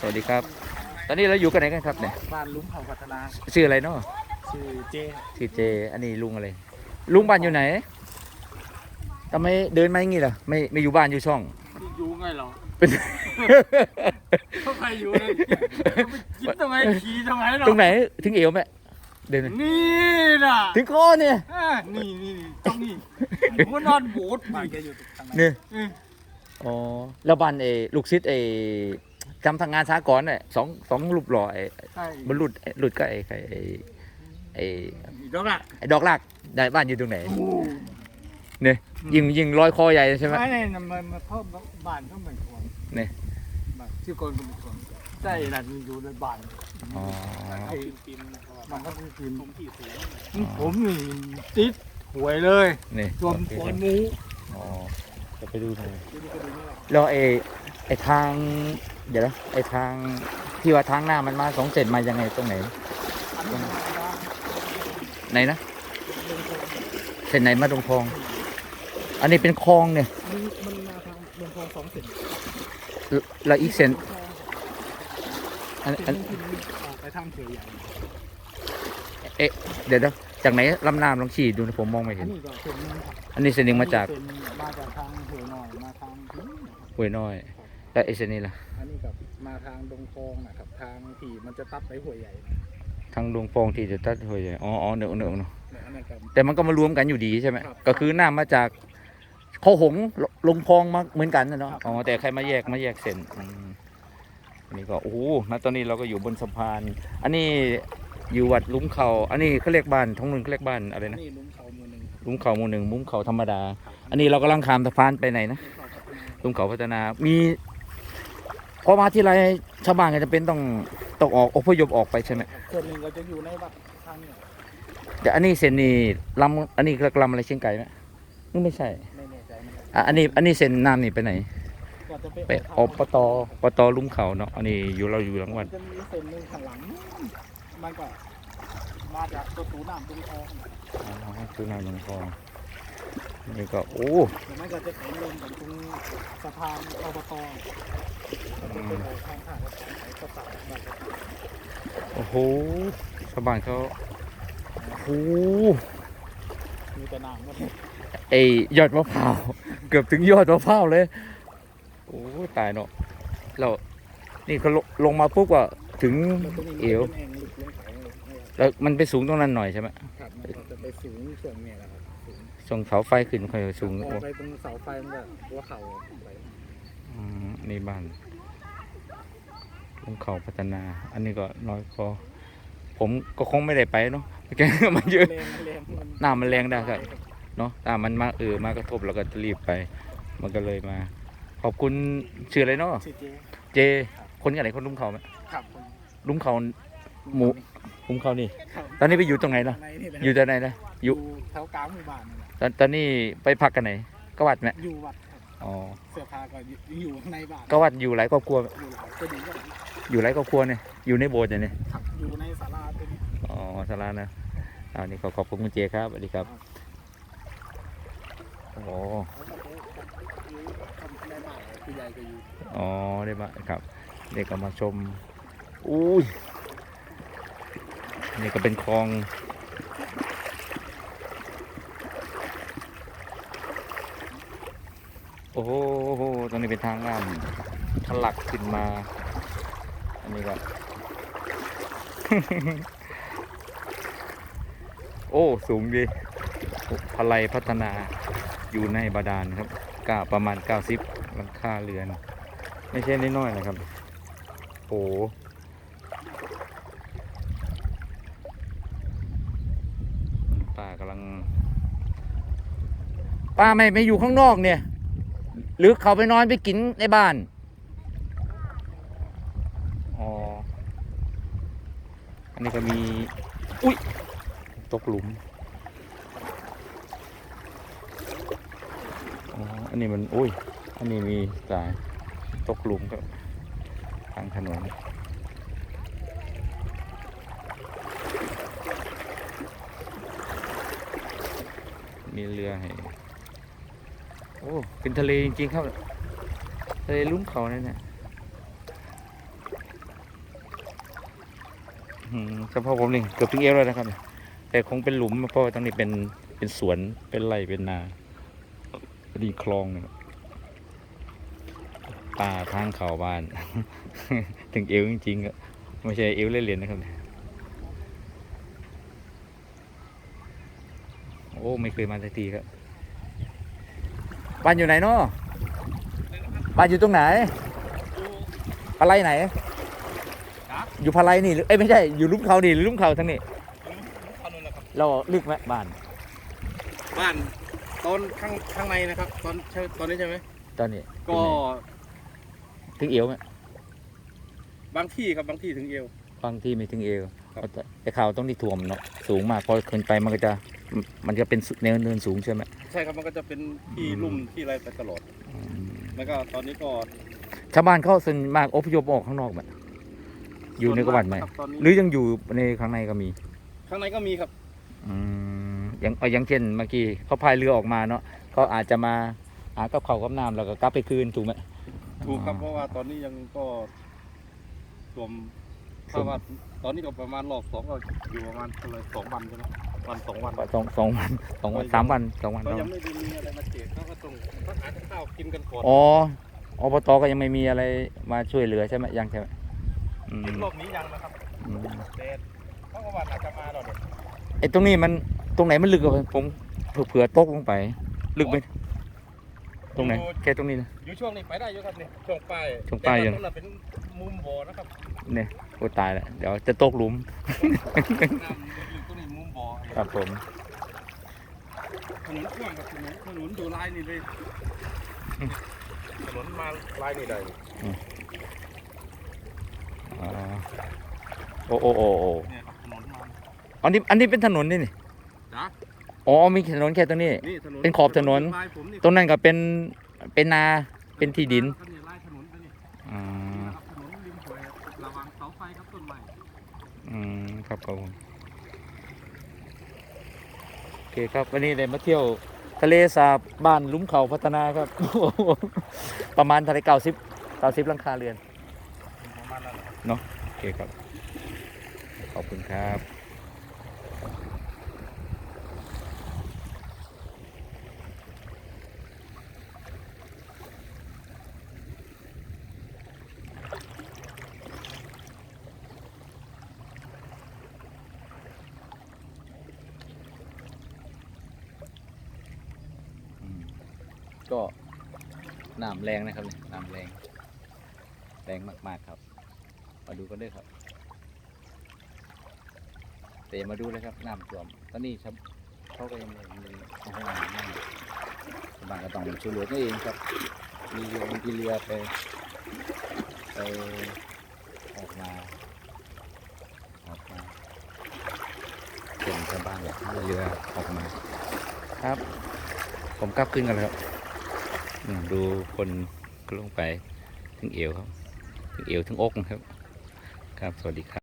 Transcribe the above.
สวัสดีครับ ตอนนี้เราอยู่กันไหนกันครับเนี่ยบ้านลุงเผ่าพัฒนาชื่ออะไรเนาะชื่อเจครับชื่อเจ อันนี้ลุงอะไร ลุงบ้านอยู่ไหนทำไมเดินมาอย่างงี้ล่ะไม่ไม่อยู่บ้านอยู่ช่องอยู่ไงเหรอเป็นทำไมอยู่เลยกินทำไมขี่ทำไมหรอตรงไหนถึงเอวไหมเดินนี่น่ะถึงคอเนี่ยอ่านี่นี่ตรงนี้ผมว่านอนโบสบ้านแกอยู่ทางไหนเนี่ยเอออ๋อแล้วบ้านเอลูกศิษย์เอ จำทางงานสากลเนี่ยสองสองรูปหล่อไอ้ใช่บรรลุดหลุดก็ไอ้ไอ้ไอ้ไอ้อีกแล้วล่ะไอ้ดอกลากได้บ้านอยู่ตรงไหน โอ้เนี่ยยิงยิงร้อยคอใหญ่ใช่ไหม ไม่เนี่ยมันมาเพิ่มบ้านเขาเหมือนคนนี่ บ้านชื่อคนเป็นคนใช่นั่นอยู่ในบ้านอ๋อไอ้มันก็ต้องกินผมนี่ติดหวยเลยนี่รวมฝนหมูอ๋อจะไปดูหน่อยแล้วไอ้ไอ้ทาง เดี๋ยวนะไอ้ทางที่ว่าทางหน้ามันมาสองเซนมายังไงตรงไหน ไหนนะเส้นไหนมาตรงคลอง อันนี้เป็นคลองเนี่ยมันมันมาทางเมืองทองสองเส้นแล้วแล้วอีกเส้นอันเส้อันนที่ออกไปทางเขียวใหญ่เดี๋ยวนะจากไหนลำน้ำลองฉีดดูนะผมมองไม่อัเห็นนนี้ก็เส้นหนึงครับอันนี้เส้นหนึ่งมาจากเส้นมาจากทางหัวหน่อยมาทางที่นี่ห้วยน้อย แล้วไอ้เส้นนี้ล่ะ อันนี้กับมาทางดงคลองนะครับทางที่มันจะตัดไปหัวใหญ่นะทางดวงฟองที่จะตัดห้วยใหญ่อ๋ออ๋อเนอะเนอะเนอะเนี่ยอันนั้นกับ แต่มันก็มารวมกันอยู่ดีใช่ไหมครับก็คือน้ำมาจากเขาหงลลงคลองมาเหมือนกันนะเนาะครับ อ๋อแต่ใครมาแยกมาแยกเส้นอืมอันนี้ก็โอ้โหณตอนนี้เราก็อยู่บนสะพาน อันนี้อยู่วัดลุ้มเขาอันนี้เขาเรียกบ้านท้องนึงเขาเรียกบ้านอะไรนะนี่ลุงเขาหมือหนึ่งลุ้มเขาหมู่หนึ่งมุ้มเขาธรรมดา อันนี้เรากำลังข้ามสะพานไปไหนนะลุงเขาพัฒนาลุ้มเขาพัฒนามี พอมาที่ไรชาวบ้านก็จะเป็นต้องต้องออกอพยพออกไปใช่ไหมส่วนหนึ่งก็จะอยู่ในวัดทางนี้แต่อันนี้เส้นนี้ลำอันนี้เรียกลำอะไรเชียงไก่ไหมนี่ไม่ใช่ไม่แน่ใจเหมือนกันอะอันนี้อันนี้เส้นน้ำนี่ไปไหนก็จะไปอปตปตลุ่มเขาเนาะอันนี้อยู่เราอยู่หลังวัดจะมีเส้นหนึ่งข้างหลังมันก็มาจากประตูน้ำตรงคลองอ๋อคือน้ำหลวงคลอง นี่ก็โอ้เดี๋ยวมันก็จะไปรวมกันตรงสะพานอบตแล้วก็ไปออกทางข้างรถไฟก็ตัดแบบโอ้โหชาวบ้านเขาโอ้โหมีแต่น้ำหมดไอยอดมะพร้าวเกือบถึงยอดมะพร้าวเลย โอ้ตายเนาะเรานี่เขาลงลงมาปุ๊บก็ถึงแล้วตรงนี้เอวมันเป็นแอ่งลึกลงไปเนี่ยแล้วมันไปสูงตรงนั้นหน่อยใช่ไหมครับมันก็จะไปสูงช่วงเนี้แหละครับ สูงส่งเสาไฟขึ้นค่อยสูงพโอ้อไปตรงเสาไฟมันก็หัวเข่าไปอืมนี่บ้านลุ่มเขาพัฒนา อันนี้ก็น้อยพอ ผมก็คงไม่ได้ไปเนาะแกมันเยอะแรงมันแรงมันน้ำมันแรงได้ครับเนาะถ้ามันมาเออมากระทบแล้วก็จะรีบไป มันก็เลยมา ขอบคุณชื่ออะไรเนาะชื่อเจเจ คนกันไหนคนลุ่มเขาไหมครับผมลุ่มเขาหมูลุ่มเขานี่ครับตอนนี้ไปอยู่ตรงไหนล่ะในนี่แหละอยู่ตรงไหนนะอยู่แถวกลางหมู่บ้านนี่แหละ ตอนตอนนี้ไปพักกันไหนก็วัดไหมอยู่วัดครับอ๋อเสื้อผ้าก็อยู่อยู่ข้างในบ้านก็วัดอยู่หลายครอบครัว อยู่หลายก็ดีก็อยู่หลายครอบครัวเนี่ยอยู่ในโบสถ์เนี่ยครับอยู่ในศาลาตัวนี้ อ๋อสารานะอันนี้ขอขอบคุณคุณเจครับสวัสดีครับโอ้โหแล้วก็อยู่ทำในบ้านผู้ใหญ่ก็อยู่อ๋อได้มาครับเด็กก็มาชมอุ้ยนี่ก็เป็นคลอง โอ้โหตรงนี้เป็นทางน้ำทะลักขึ้นมา อันนี้ก็ โอ้ สูงดีพลายพัฒนาอยู่ในบาดาลครับก็ประมาณ 90หลังคาเรือน ไม่ใช่น้อยๆนะครับ โอ้ป้ากำลังป้าไม่ไม่อยู่ข้างนอกเนี่ย หรือเขาไปนอนไปกินในบ้านอ๋ออันนี้ก็มี อุ้ย ตกหลุมอ๋ออันนี้มัน อุ้ย อันนี้มีสายตกหลุมก็ทางถนนมีเรือให้ อ้เป็นทะเลจริงๆครับทะเลลุ่มเขาเนี่ยนี่ยอืมเฉพาะผมนี่เกือบถึงเอวแล้วนะครับ แต่คงเป็นหลุมเพราะว่าตรงนี้เป็นเป็นสวนเป็นไร่เป็นนาพอดีคลองนะครับป่าทางเขาบ้าน ถึงเอวจริงๆอะไม่ใช่เอวเล่นๆนะครับ โอ้ ไม่เคยมาสักทีครับ บ้านอยู่ไหนเนาะบ้านอยู่ตรงไหนพาไลไหน อยู่พาไลนี่หรือเอ้ยไม่ใช่ อยู่ลุ่มเขานี่หรือลุ่มเขาทั้งนี้ตอนนู้นแหละครับเราลึกไหมบ้าน บ้านตอนข้างข้างในนะครับ ตอนใช่ตอนนี้ใช่ไหมตอนนี้ ก็ถึงเอวไหมบางที่ครับบางที่ถึงเอวบางที่ไม่ถึงเอวครับแต่แต่ข่าวต้องที่ถ่วมเนาะสูงมากพอขึ้นไปมันก็จะ มันจะเป็นแนวเนินสูงใช่ไหมใช่ครับมันก็จะเป็นที่อืมลุ่มที่อะไรไปตลอดอืมแล้วก็ตอนนี้ก็ชาวบ้านเขาส่วนมากอพยพออกข้างนอกไหมอยู่ในกวัดไหมครับตอนนี้หรือยังอยู่ในข้างในก็มี ข้างในก็มีครับอืมอย่างเอาอย่างเช่นเมื่อกี้เขาพายเรือออกมาเนาะเขาอาจจะมาหากับเขาวกับน้ำแล้วก็กลับไปคืนถูกไหมถูกครับเพราะว่าตอนนี้ยังก็รวมถ้าว่าตอนนี้ก็ประมาณรอบสองก็อยู่ประมาณเท่าไหร่สองวันใช่ไหม วันสองวันสองสองวันสองวันสามวันสองวันก็เนาะยังไม่ได้มีอะไรมาเจกเขาก็ต้องเขาหาข้าวกินกันก่อนอ๋ออบตก็ยังไม่มีอะไรมาช่วยเหลือใช่ไหมยังใช่ไหมอืมรอบนี้ยังนะครับอืมแต่เขาก็ว่าอาจจะมาหรอกเนี่ยไอ้ตรงนี้มันตรงไหนมันลึกกว่าผมเผื่อๆตกลงไป ลึกไหมตรงไหนแค่ตรงนี้นะอยู่ช่วงนี้ไปได้อยู่ครับเนี่ยช่วงป้ายช่วงป้ายยังแต่ว่ตรงนั้นเป็นมุมบ่อนะครับเนี่ยโอ้ตายแล้วเดี๋ยวจะตกหลุม ครับผมถนนกว้างครับถนนถนนอยู่ลายนี่เลยถนนมาลายนี่ได้อ๋อโอ้โอ้โอ้โอ้เนี่ยครับถนนมาอันนี้อันนี้เป็นถนนนี่นี่จ้ะอ๋อมีถนนแค่ตรงนี้ นี่ถนนเป็นขอบถนน ลายผมนี่ตรงนั้นก็เป็นเป็นนาเป็นที่ดินครับนี่ลายถนนไปนี่อ่าครับถนนริมห้วยระวังเสาไฟครับต้นไม้ อืมครับครับผมโอ เคครับ วันนี้ได้มาเที่ยวทะเลสาบบ้านลุ้มเขาพัฒนาครับ ประมาณทะเลเก่าสิบเก่าสิบลังคาเรือนเนาะโอเคครับ ขอบคุณครับ ก็น้ำแรงนะครับเนี่ยน้ำแรง แรงมากๆครับ มาดูกันด้วยครับแต่มาดูเลยครับน้ำท่วมตอนนี้ครับเขาก็ยังไม่มีห้องน้ำชาวบ้านก็ต้องช่วยเหลือตัวเองครับ มีโยมที่เรือไปไปออกมาออกมาเป็นชาวบ้านแบบเรือออกมา ครับ ผมกลับขึ้นกันแล้วครับ ดูคนลงไป ถึงเอวครับ ถึงเอวถึงอกครับ ครับ สวัสดีครับ